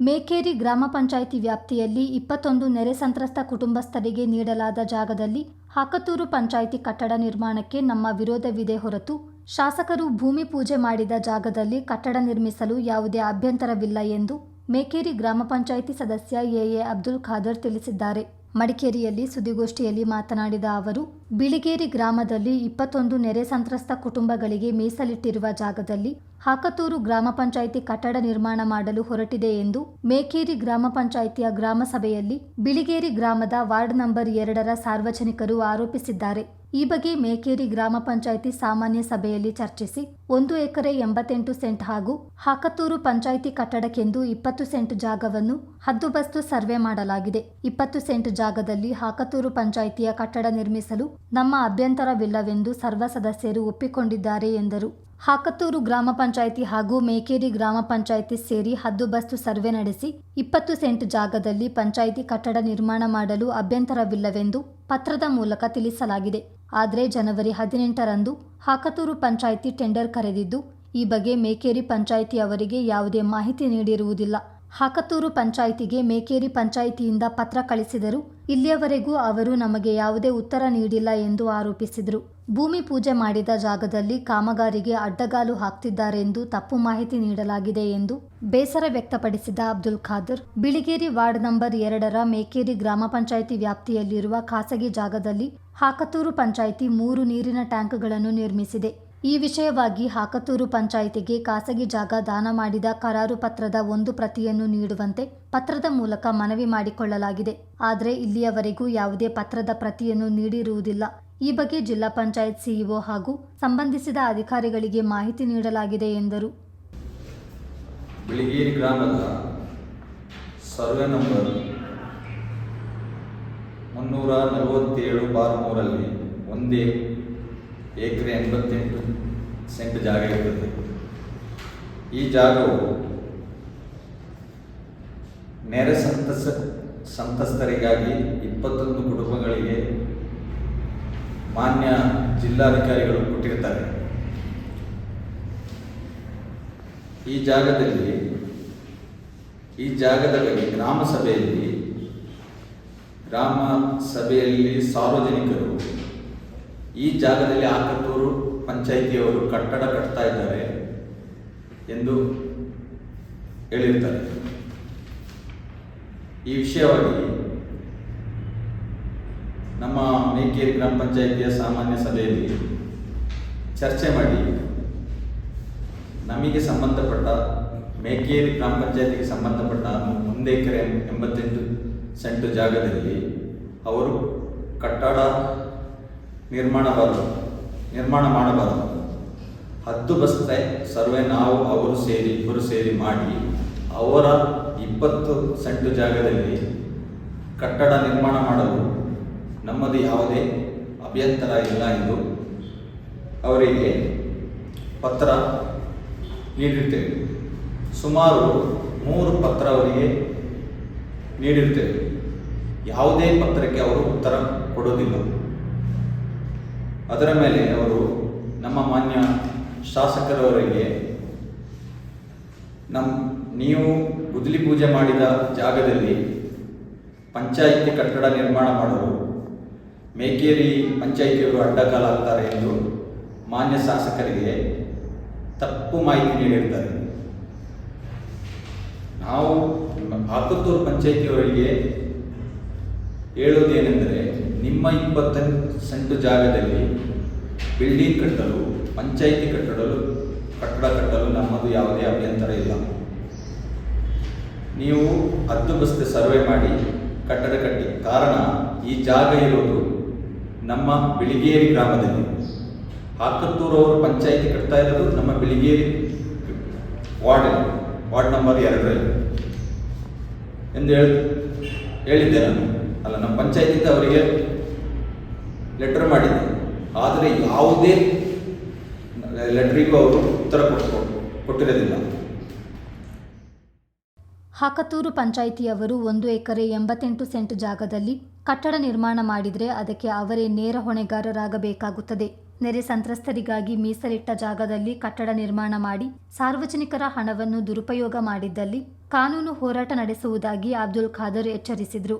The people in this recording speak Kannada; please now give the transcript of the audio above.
ಮೇಕೇರಿ ಗ್ರಾಮ ಪಂಚಾಯಿತಿ ವ್ಯಾಪ್ತಿಯಲ್ಲಿ ಇಪ್ಪತ್ತೊಂದು ನೆರೆ ಸಂತ್ರಸ್ತ ಕುಟುಂಬಸ್ಥರಿಗೆ ನೀಡಲಾದ ಜಾಗದಲ್ಲಿ ಹಾಕತೂರು ಪಂಚಾಯಿತಿ ಕಟ್ಟಡ ನಿರ್ಮಾಣಕ್ಕೆ ನಮ್ಮ ವಿರೋಧವಿದೆ ಹೊರತು ಶಾಸಕರು ಭೂಮಿ ಪೂಜೆ ಮಾಡಿದ ಜಾಗದಲ್ಲಿ ಕಟ್ಟಡ ನಿರ್ಮಿಸಲು ಯಾವುದೇ ಅಭ್ಯಂತರವಿಲ್ಲ ಎಂದು ಮೇಕೇರಿ ಗ್ರಾಮ ಪಂಚಾಯಿತಿ ಸದಸ್ಯ ಎಎ ಅಬ್ದುಲ್ ಖಾದರ್ ತಿಳಿಸಿದ್ದಾರೆ. ಮಡಿಕೇರಿಯಲ್ಲಿ ಸುದ್ದಿಗೋಷ್ಠಿಯಲ್ಲಿ ಮಾತನಾಡಿದ ಅವರು ಬಿಳಿಗೇರಿ ಗ್ರಾಮದಲ್ಲಿ ಇಪ್ಪತ್ತೊಂದು ನೆರೆ ಸಂತ್ರಸ್ತ ಕುಟುಂಬಗಳಿಗೆ ಮೀಸಲಿಟ್ಟಿರುವ ಜಾಗದಲ್ಲಿ ಹಾಕತೂರು ಗ್ರಾಮ ಪಂಚಾಯಿತಿ ಕಟ್ಟಡ ನಿರ್ಮಾಣ ಮಾಡಲು ಹೊರಟಿದೆ ಎಂದು ಮೇಕೇರಿ ಗ್ರಾಮ ಪಂಚಾಯಿತಿಯ ಗ್ರಾಮ ಸಭೆಯಲ್ಲಿ ಬಿಳಿಗೇರಿ ಗ್ರಾಮದ ವಾರ್ಡ್ ನಂಬರ್ ಎರಡರ ಸಾರ್ವಜನಿಕರು ಆರೋಪಿಸಿದ್ದಾರೆ. ಈ ಬಗ್ಗೆ ಮೇಕೇರಿ ಗ್ರಾಮ ಪಂಚಾಯಿತಿ ಸಾಮಾನ್ಯ ಸಭೆಯಲ್ಲಿ ಚರ್ಚಿಸಿ ಒಂದು ಎಕರೆ ಎಂಬತ್ತೆಂಟು ಸೆಂಟ್ ಹಾಗೂ ಹಾಕತೂರು ಪಂಚಾಯಿತಿ ಕಟ್ಟಡಕ್ಕೆಂದು ಇಪ್ಪತ್ತು ಸೆಂಟ್ ಜಾಗವನ್ನು ಹದ್ದುಬಸ್ತು ಸರ್ವೆ ಮಾಡಲಾಗಿದೆ. ಇಪ್ಪತ್ತು ಸೆಂಟ್ ಜಾಗದಲ್ಲಿ ಹಾಕತೂರು ಪಂಚಾಯಿತಿಯ ಕಟ್ಟಡ ನಿರ್ಮಿಸಲು ನಮ್ಮ ಅಭ್ಯಂತರವಿಲ್ಲವೆಂದು ಸರ್ವ ಸದಸ್ಯರು ಒಪ್ಪಿಕೊಂಡಿದ್ದಾರೆ ಎಂದರು. ಹಾಕತೂರು ಗ್ರಾಮ ಪಂಚಾಯಿತಿ ಹಾಗೂ ಮೇಕೇರಿ ಗ್ರಾಮ ಪಂಚಾಯಿತಿ ಸೇರಿ ಹದ್ದುಬಸ್ತು ಸರ್ವೆ ನಡೆಸಿ ಇಪ್ಪತ್ತು ಸೆಂಟ್ ಜಾಗದಲ್ಲಿ ಪಂಚಾಯಿತಿ ಕಟ್ಟಡ ನಿರ್ಮಾಣ ಮಾಡಲು ಅಭ್ಯಂತರವಿಲ್ಲವೆಂದು ಪತ್ರದ ಮೂಲಕ ತಿಳಿಸಲಾಗಿದೆ. ಆದರೆ ಜನವರಿ ಹದಿನೆಂಟರಂದು ಹಾಕತೂರು ಪಂಚಾಯಿತಿ ಟೆಂಡರ್ ಕರೆದಿದ್ದು, ಈ ಬಗ್ಗೆ ಮೇಕೇರಿ ಪಂಚಾಯಿತಿ ಅವರಿಗೆ ಯಾವುದೇ ಮಾಹಿತಿ ನೀಡಿರುವುದಿಲ್ಲ. ಹಾಕತೂರು ಪಂಚಾಯಿತಿಗೆ ಮೇಕೇರಿ ಪಂಚಾಯಿತಿಯಿಂದ ಪತ್ರ ಕಳಿಸಿದರು. ಇಲ್ಲಿಯವರೆಗೂ ಅವರು ನಮಗೆ ಯಾವುದೇ ಉತ್ತರ ನೀಡಿಲ್ಲ ಎಂದು ಆರೋಪಿಸಿದರು. ಭೂಮಿ ಪೂಜೆ ಮಾಡಿದ ಜಾಗದಲ್ಲಿ ಕಾಮಗಾರಿಗೆ ಅಡ್ಡಗಾಲು ಹಾಕ್ತಿದ್ದಾರೆಂದು ತಪ್ಪು ಮಾಹಿತಿ ನೀಡಲಾಗಿದೆ ಎಂದು ಬೇಸರ ವ್ಯಕ್ತಪಡಿಸಿದ ಅಬ್ದುಲ್ ಖಾದರ್, ಬಿಳಿಗೇರಿ ವಾರ್ಡ್ ನಂಬರ್ ಎರಡರ ಮೇಕೇರಿ ಗ್ರಾಮ ಪಂಚಾಯಿತಿ ವ್ಯಾಪ್ತಿಯಲ್ಲಿರುವ ಖಾಸಗಿ ಜಾಗದಲ್ಲಿ ಹಾಕತೂರು ಪಂಚಾಯಿತಿ ಮೂರು ನೀರಿನ ಟ್ಯಾಂಕ್ಗಳನ್ನು ನಿರ್ಮಿಸಿದೆ. ಈ ವಿಷಯವಾಗಿ ಹಾಕತೂರು ಪಂಚಾಯಿತಿಗೆ ಖಾಸಗಿ ಜಾಗ ದಾನ ಮಾಡಿದ ಕರಾರು ಪತ್ರದ ಒಂದು ಪ್ರತಿಯನ್ನು ನೀಡುವಂತೆ ಪತ್ರದ ಮೂಲಕ ಮನವಿ ಮಾಡಿಕೊಳ್ಳಲಾಗಿದೆ. ಆದರೆ ಇಲ್ಲಿಯವರೆಗೂ ಯಾವುದೇ ಪತ್ರದ ಪ್ರತಿಯನ್ನು ನೀಡಿರುವುದಿಲ್ಲ. ಈ ಬಗ್ಗೆ ಜಿಲ್ಲಾ ಪಂಚಾಯತ್ ಸಿಇಒ ಹಾಗೂ ಸಂಬಂಧಿಸಿದ ಅಧಿಕಾರಿಗಳಿಗೆ ಮಾಹಿತಿ ನೀಡಲಾಗಿದೆ ಎಂದರು. ಗ್ರಾಮದ ಸರ್ವೆ ನಂಬರ್ ಮುನ್ನೂರ ನಲವತ್ತೇಳು ಬಾರ್ ಮೂರಲ್ಲಿ ಒಂದೇ ಎಕರೆ ಎಂಬತ್ತೆಂಟು ಸೆಂಟ್ ಜಾಗ ಇರ್ತದೆ. ಈ ಜಾಗವು ನೆರೆ ಸಂತಸ ಸಂತಸ್ತರಿಗಾಗಿ ಇಪ್ಪತ್ತೊಂದು ಕುಟುಂಬಗಳಿಗೆ ಮಾನ್ಯ ಜಿಲ್ಲಾಧಿಕಾರಿಗಳು ಕೊಟ್ಟಿರ್ತಾರೆ. ಈ ಜಾಗದಲ್ಲಿ, ಈ ಜಾಗದ ಬಗ್ಗೆ ಗ್ರಾಮ ಸಭೆಯಲ್ಲಿ ಸಾರ್ವಜನಿಕರು ಈ ಜಾಗದಲ್ಲಿ ಆಕತ್ತೂರು ಪಂಚಾಯಿತಿಯವರು ಕಟ್ಟಡ ಕಟ್ತಾ ಇದ್ದಾರೆ ಎಂದು ಹೇಳಿರ್ತಾರೆ. ಈ ವಿಷಯವಾಗಿ ನಮ್ಮ ಮೇಕೇರಿ ಗ್ರಾಮ ಪಂಚಾಯಿತಿಯ ಸಾಮಾನ್ಯ ಸಭೆಯಲ್ಲಿ ಚರ್ಚೆ ಮಾಡಿ ನಮಗೆ ಸಂಬಂಧಪಟ್ಟ ಮೇಕೇರಿ ಗ್ರಾಮ ಪಂಚಾಯತಿಗೆ ಸಂಬಂಧಪಟ್ಟ ಒಂದು ಎಕರೆ ಎಂಬತ್ತೆಂಟು ಸೆಂಟು ಜಾಗದಲ್ಲಿ ಅವರು ಕಟ್ಟಡ ನಿರ್ಮಾಣಬಾರದು ನಿರ್ಮಾಣ ಮಾಡಬಾರದು. ಹತ್ತು ಬಸ್ತೆ ಸರ್ವೆ ನಾವು ಅವರು ಸೇರಿ, ಇಬ್ಬರು ಸೇರಿ ಮಾಡಿ ಅವರ ಇಪ್ಪತ್ತು ಸೆಂಟು ಜಾಗದಲ್ಲಿ ಕಟ್ಟಡ ನಿರ್ಮಾಣ ಮಾಡಲು ನಮ್ಮದು ಯಾವುದೇ ಅಭ್ಯಂತರ ಇಲ್ಲ ಎಂದು ಅವರಿಗೆ ಪತ್ರ ನೀಡಿರ್ತೇವೆ. ಸುಮಾರು ಮೂರು ಪತ್ರ ಅವರಿಗೆ ನೀಡಿರ್ತೇವೆ. ಯಾವುದೇ ಪತ್ರಕ್ಕೆ ಅವರು ಉತ್ತರ ಕೊಡೋದಿಲ್ಲ ಅದರ ಮೇಲೆ ಅವರು ನಮ್ಮ ಮಾನ್ಯ ಶಾಸಕರವರಿಗೆ ನಮ್ಮ ನೀವು ಗುದ್ಲಿ ಪೂಜೆ ಮಾಡಿದ ಜಾಗದಲ್ಲಿ ಪಂಚಾಯಿತಿ ಕಟ್ಟಡ ನಿರ್ಮಾಣ ಮಾಡಲು ಮೇಕೇರಿ ಪಂಚಾಯಿತಿಯವರು ಅಡ್ಡಗಾಲಾಗ್ತಾರೆ ಎಂದು ಮಾನ್ಯ ಶಾಸಕರಿಗೆ ತಪ್ಪು ಮಾಹಿತಿ ನೀಡಿರ್ತಾರೆ. ನಾವು ಹಾಕುತ್ತೂರು ಪಂಚಾಯಿತಿಯವರಿಗೆ ಹೇಳೋದೇನೆಂದರೆ ನಿಮ್ಮ ಇಪ್ಪತ್ತೈದು ಸೆಂಟು ಜಾಗದಲ್ಲಿ ಬಿಲ್ಡಿಂಗ್ ಕಟ್ಟಲು, ಪಂಚಾಯಿತಿ ಕಟ್ಟಡಲು, ಕಟ್ಟಡ ಕಟ್ಟಲು ನಮ್ಮದು ಯಾವುದೇ ಅಭ್ಯಂತರ ಇಲ್ಲ. ನೀವು ಹತ್ತು ಬಸ್ತೆ ಸರ್ವೆ ಮಾಡಿ ಕಟ್ಟಡ ಕಟ್ಟಿ. ಕಾರಣ, ಈ ಜಾಗ ಇರೋದು ನಮ್ಮ ಬಿಳಿಗೇರಿ ಗ್ರಾಮದಲ್ಲಿ. ಹಾಕತ್ತೂರು ಅವರು ಪಂಚಾಯಿತಿ ಕಟ್ತಾ ಇರೋದು ನಮ್ಮ ಬಿಳಿಗೇರಿ ವಾರ್ಡ್ ವಾರ್ಡ್ ನಂಬರ್ ಎರಡರಲ್ಲಿ. ಎಂದು ಹೇಳಿ, ಹೇಳಿದ್ದೆ ನಾನು. ಅಲ್ಲ, ನಮ್ಮ ಪಂಚಾಯತಿಂದ ಅವರಿಗೆ ಲೆಟರ್ ಮಾಡಿದ್ದೆ. ಆದರೆ ಯಾವುದೇ ಲೆಟ್ರಿಗೂ ಅವರು ಉತ್ತರ ಕೊಟ್ಟು ಕೊಟ್ಟಿರೋದಿಲ್ಲ. ಹಾಕತೂರು ಪಂಚಾಯಿತಿಯವರು ಒಂದು ಎಕರೆ ಎಂಬತ್ತೆಂಟು ಸೆಂಟ್ ಜಾಗದಲ್ಲಿ ಕಟ್ಟಡ ನಿರ್ಮಾಣ ಮಾಡಿದರೆ ಅದಕ್ಕೆ ಅವರೇ ನೇರ ಹೊಣೆಗಾರರಾಗಬೇಕಾಗುತ್ತದೆ. ನೆರೆ ಸಂತ್ರಸ್ತರಿಗಾಗಿ ಮೀಸಲಿಟ್ಟ ಜಾಗದಲ್ಲಿ ಕಟ್ಟಡ ನಿರ್ಮಾಣ ಮಾಡಿ ಸಾರ್ವಜನಿಕರ ಹಣವನ್ನು ದುರುಪಯೋಗ ಮಾಡಿದ್ದಲ್ಲಿ ಕಾನೂನು ಹೋರಾಟ ನಡೆಸುವುದಾಗಿ ಅಬ್ದುಲ್ ಖಾದರ್ ಎಚ್ಚರಿಸಿದರು.